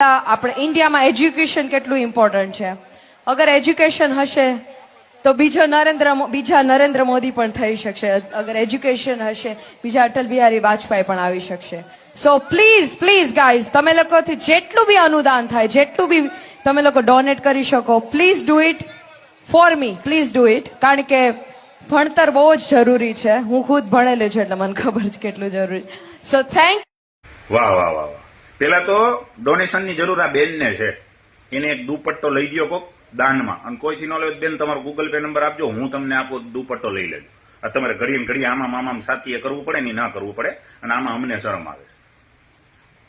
આપણે ઇન્ડિયામાં એજ્યુકેશન કેટલું ઇમ્પોર્ટન્ટ છે? અગર એજ્યુકેશન હશે, તો બીજો નરેન્દ્ર બીજા નરેન્દ્ર મોદી પણ થઈ શકશે. અગર એજ્યુકેશન હશે, બીજા અટલ બિહારી વાજપેયી પણ આવી શકશે. સો પ્લીઝ પ્લીઝ ગાઈઝ તમે લોકોથી જેટલું બી અનુદાન થાય, જેટલું બી તમે લોકો ડોનેટ કરી શકો please do it for me please do it કારણ કે ભણતર બહુ જ જરૂરી છે. હું ખુદ ભણેલી છું, એટલે મને ખબર છે કેટલું જરૂરી સો થેન્ક વાહ વાહ વાહ. વાહ પેલા તો ડોનેશનની જરૂર આ બેનને છે. એને એક દુપટ્ટો લઈ ગયો કોક દાનમાં. અને કોઈથી ન લે બેન, તમારો ગૂગલ પે નંબર આપજો, હું તમને આપું દુપટ્ટો લઈ લેજો આ તમારે ઘડીએ ઘડીએ આમાં મામામ સાથીએ કરવું પડે ને ના કરવું પડે, અને આમાં અમને શરમ આવે છે.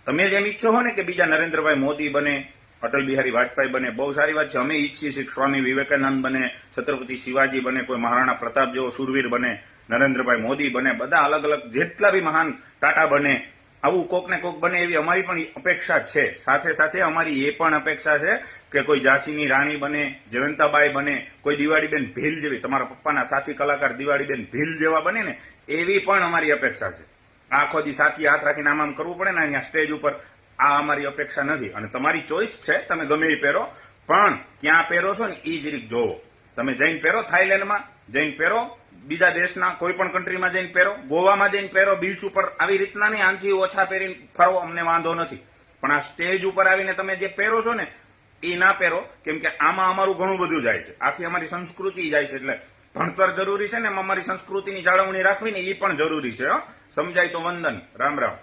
તમે જેમ ઈચ્છો હો ને કે બીજા નરેન્દ્રભાઈ મોદી બને, અટલ બિહારી વાજપેયી બને, બહુ સારી વાત છે. અમે ઈચ્છીએ છીએ સ્વામી વિવેકાનંદ બને, છત્રપતિ શિવાજી બને, કોઈ મહારાણા પ્રતાપ જેવો સુરવીર બને, નરેન્દ્રભાઈ મોદી બને, બધા અલગ અલગ જેટલા બી મહાન ટાટા બને આવું કોક ને કોક બને એવી અમારી પણ અપેક્ષા છે. સાથે સાથે અમારી એ પણ અપેક્ષા છે કે કોઈ ઝાંસીની રાણી બને જયંતાબાઈ બને, કોઈ દિવાળીબેન ભીલ જેવી, તમારા પપ્પાના સાથી કલાકાર દિવાળીબેન ભીલ જેવા બને ને, એવી પણ અમારી અપેક્ષા છે. આખો દી સાથી હાથ રાખીને આમ આમ કરવું પડે ને અહીંયા સ્ટેજ ઉપર, આ અમારી અપેક્ષા નથી. અને તમારી ચોઈસ છે, તમે ગમે એ પહેરો, પણ ક્યાં પહેરો છો ને એ જ રીત જોવો. તમે જઈને પહેરો થાઈલેન્ડમાં, જઈને પહેરો બીજા દેશના કોઈ પણ કન્ટ્રીમાં જઈને પહેરો, ગોવામાં જઈને પહેરો બીચ ઉપર આવી રીતના નહીં આનથી ઓછા પહેરીને ફરવો અમને વાંધો નથી. પણ આ સ્ટેજ ઉપર આવીને તમે જે પહેરો છો ને, એ ના પહેરો, કેમ કે આમાં અમારું ઘણું બધું જાય છે. આખી અમારી સંસ્કૃતિ જાય છે, એટલે ભણતર જરૂરી છે ને અમારી સંસ્કૃતિની જાળવણી રાખવી ને એ પણ જરૂરી છે સમજાય તો વંદન. રામ રામ.